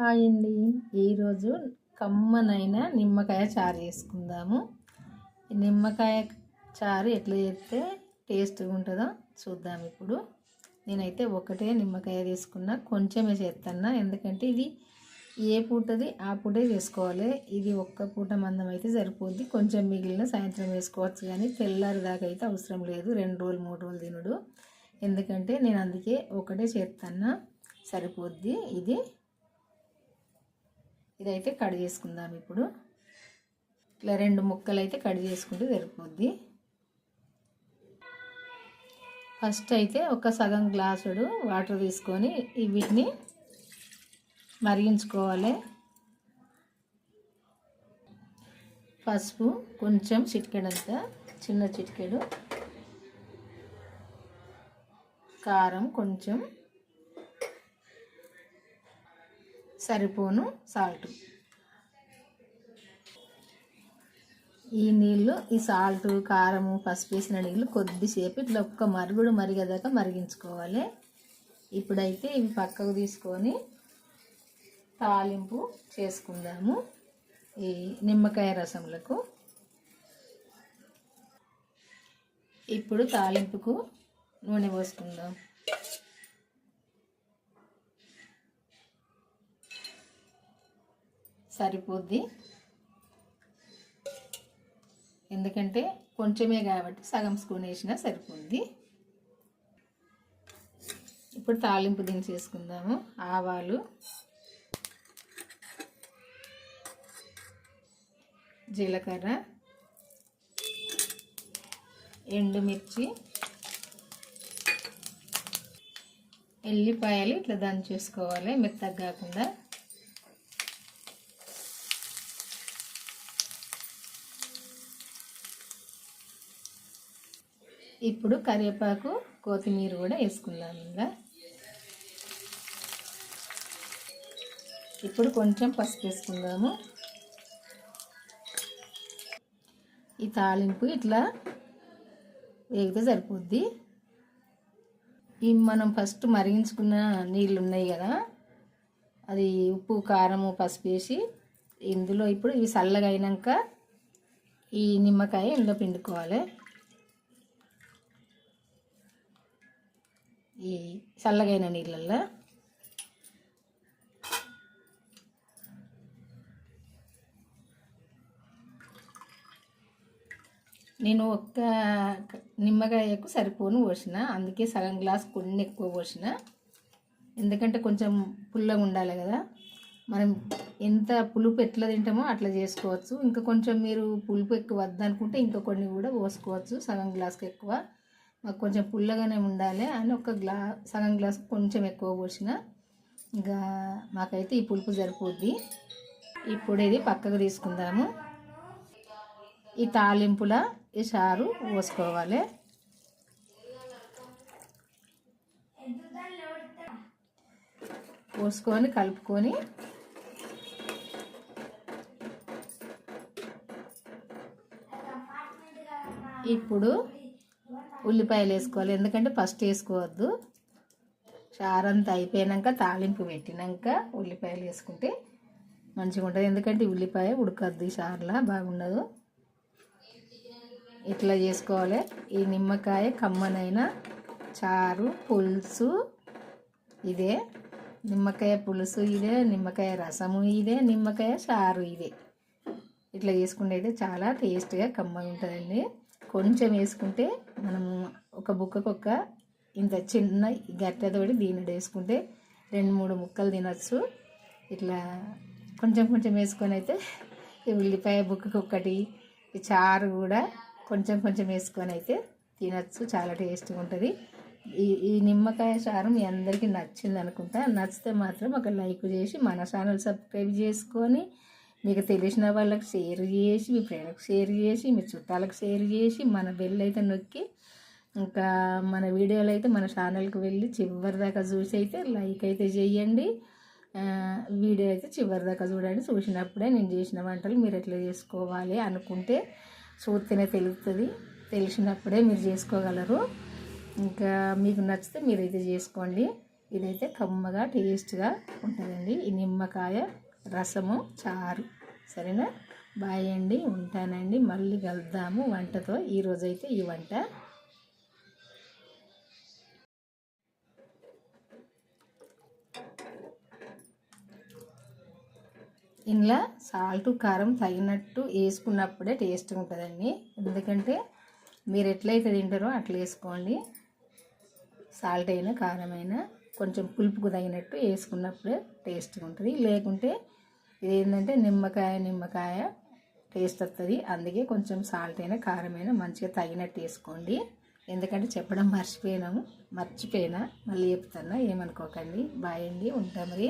Hi అండి ఈరోజు కమ్మనైన నిమ్మకాయ చారు చేసుకుందాము. నిమ్మకాయ చారు ఎట్లా చేస్తే టేస్ట్గా ఉంటుందో చూద్దాం ఇప్పుడు. నేనైతే ఒకటే నిమ్మకాయ తీసుకున్నా. కొంచెమే చేస్తున్నా ఎందుకంటే ఇది ఏ పూటది ఆ పూటే చేసుకోవాలి. ఇది ఒక్క పూట మందం అయితే సరిపోద్ది. కొంచెం మిగిలిన సాయంత్రం వేసుకోవచ్చు కానీ తెల్లారి దాకా అయితే అవసరం లేదు. రెండు రోజులు మూడు రోజులు తినుడు. ఎందుకంటే నేను అందుకే ఒకటే చేస్తున్నా సరిపోద్ది. ఇది ఇదైతే కట్ చేసుకుందాం ఇప్పుడు. ఇట్లా రెండు ముక్కలు అయితే కట్ చేసుకుంటే సరిపోద్ది. ఫస్ట్ అయితే ఒక సగం గ్లాసుడు వాటర్ తీసుకొని వీటిని మరిగించుకోవాలి. పసుపు కొంచెం చిటికెడంత చిన్న చిటికెడు. కారం కొంచెం సరిపోను సాల్ట్. ఈ నీళ్ళు ఈ సాల్ట్ కారము పసుపు వేసిన నీళ్ళు కొద్దిసేపు ఇట్లా ఒక్క మరుగుడు మరిగేదాకా మరిగించుకోవాలి. ఇప్పుడైతే ఇవి పక్కకు తీసుకొని తాలింపు చేసుకుందాము. ఈ నిమ్మకాయ రసములకు. ఇప్పుడు తాలింపుకు నూనె పోసుకుందాం. సరిపోద్ది. ఎందుకంటే కొంచెమే కాబట్టి సగం స్పూన్ వేసినా సరిపోద్ది. ఇప్పుడు తాలింపు దించేసుకుందాము. ఆవాలు జీలకర్ర ఎండుమిర్చి ఎల్లిపాయలు ఇట్లా దంచేసుకోవాలి. మెత్తగా కాకుండా ఇప్పుడు కరివేపాకు కొత్తిమీర కూడా వేసుకుందాం ఇంకా. ఇప్పుడు కొంచెం పసుపు వేసుకుందాము. ఈ తాలింపు ఇట్లా వేగితే సరిపోద్ది. ఈ మనం ఫస్ట్ మరిగించుకున్న నీళ్ళు ఉన్నాయి కదా అది ఉప్పు కారము పసుపు వేసి ఇందులో ఇప్పుడు ఇవి చల్లగా అయినాక ఈ నిమ్మకాయ ఇందులో పిండుకోవాలి. ఈ చల్లగైన నీళ్ళల్లో. నేను ఒక్క నిమ్మకాయకు సరిపోను పోసిన అందుకే సగం గ్లాస్ కొన్ని ఎక్కువ పోసిన. ఎందుకంటే కొంచెం పుల్లగా ఉండాలి కదా. మనం ఎంత పులుపు ఎట్లా తింటామో అట్లా చేసుకోవచ్చు. ఇంకా కొంచెం మీరు పులుపు ఎక్కువ వద్దనుకుంటే ఇంకా కొన్ని కూడా పోసుకోవచ్చు సగం గ్లాస్కి ఎక్కువ. మాకు కొంచెం పుల్లగానే ఉండాలి అని ఒక గ్లా సగం గ్లాస్ కొంచెం ఎక్కువ పోసిన. ఇంకా మాకైతే ఈ పులుపు సరిపోద్ది. ఇప్పుడు ఇది పక్కకు తీసుకుందాము. ఈ తాలింపుల ఈ చారు పోసుకోవాలి. పోసుకొని కలుపుకొని ఇప్పుడు ఉల్లిపాయలు వేసుకోవాలి. ఎందుకంటే ఫస్ట్ వేసుకోవద్దు. చారంతా అయిపోయాక తాలింపు పెట్టినాక ఉల్లిపాయలు వేసుకుంటే మంచిగా ఉంటుంది. ఎందుకంటే ఉల్లిపాయ ఉడకద్దు ఈ చారులా బాగుండదు. ఇట్లా చేసుకోవాలి. ఈ నిమ్మకాయ కమ్మనైన చారు పులుసు ఇదే. నిమ్మకాయ పులుసు ఇదే నిమ్మకాయ రసము ఇదే నిమ్మకాయ చారు ఇదే. ఇట్లా చేసుకుంటే అయితే చాలా టేస్ట్గా కమ్మగా ఉంటుందండి కొంచెం వేసుకుంటే మనము ఒక బుక్కకు ఒక ఇంత చిన్న గట్టెతోటి దీన్ని వేసుకుంటే రెండు మూడు ముక్కలు తినచ్చు. ఇట్లా కొంచెం కొంచెం వేసుకొని అయితే ఈ ఉల్లిపాయ బుక్కకు ఒక్కటి ఈ చారు కూడా కొంచెం కొంచెం వేసుకొని అయితే తినచ్చు. చాలా టేస్ట్గా ఉంటుంది. ఈ ఈ నిమ్మకాయ చారు మీ అందరికీ నచ్చింది అనుకుంటా నచ్చితే మాత్రం ఒక లైక్ చేసి మన ఛానల్ సబ్స్క్రైబ్ చేసుకొని మీకు తెలిసిన వాళ్ళకి షేర్ చేసి మీ ఫ్రెండ్కి షేర్ చేసి మీ చుట్టాలకు షేర్ చేసి మన బెల్ అయితే నొక్కి ఇంకా మన వీడియోలు అయితే మన ఛానల్కి వెళ్ళి చివరి దాకా చూసి అయితే లైక్ అయితే చేయండి. వీడియో అయితే చివరి దాకా చూడండి. చూసినప్పుడే నేను చేసిన వంటలు మీరు ఎట్లా చేసుకోవాలి అనుకుంటే చూస్తేనే తెలుస్తుంది. తెలిసినప్పుడే మీరు చేసుకోగలరు. ఇంకా మీకు నచ్చితే మీరైతే చేసుకోండి. ఇదైతే కమ్మగా టేస్ట్గా ఉంటుందండి. ఈ నిమ్మకాయ రసము చారు. సరేనా? బాయ్ అండి ఉంటానండి. మళ్ళీ కలుద్దాము వంటతో. ఈరోజైతే ఈ వంట. ఇందులో సాల్ట్ కారం తగినట్టు వేసుకున్నప్పుడే టేస్ట్ ఉంటుందండి. ఎందుకంటే మీరు ఎట్లయితే తింటారో అట్లా వేసుకోండి. సాల్ట్ అయినా కారం అయినా కొంచెం పులుపుకు తగినట్టు వేసుకున్నప్పుడే టేస్ట్గా ఉంటుంది. లేకుంటే ఇది ఏంటంటే నిమ్మకాయ నిమ్మకాయ టేస్ట్ వస్తుంది అందుకే కొంచెం సాల్ట్ అయినా కారమైన మంచిగా తగినట్టు వేసుకోండి. ఎందుకంటే చెప్పడం మర్చిపోయినాము మర్చిపోయినా మళ్ళీ చెప్తున్నా ఏమనుకోకండి. బాయ్ అండి ఉంటా మరి.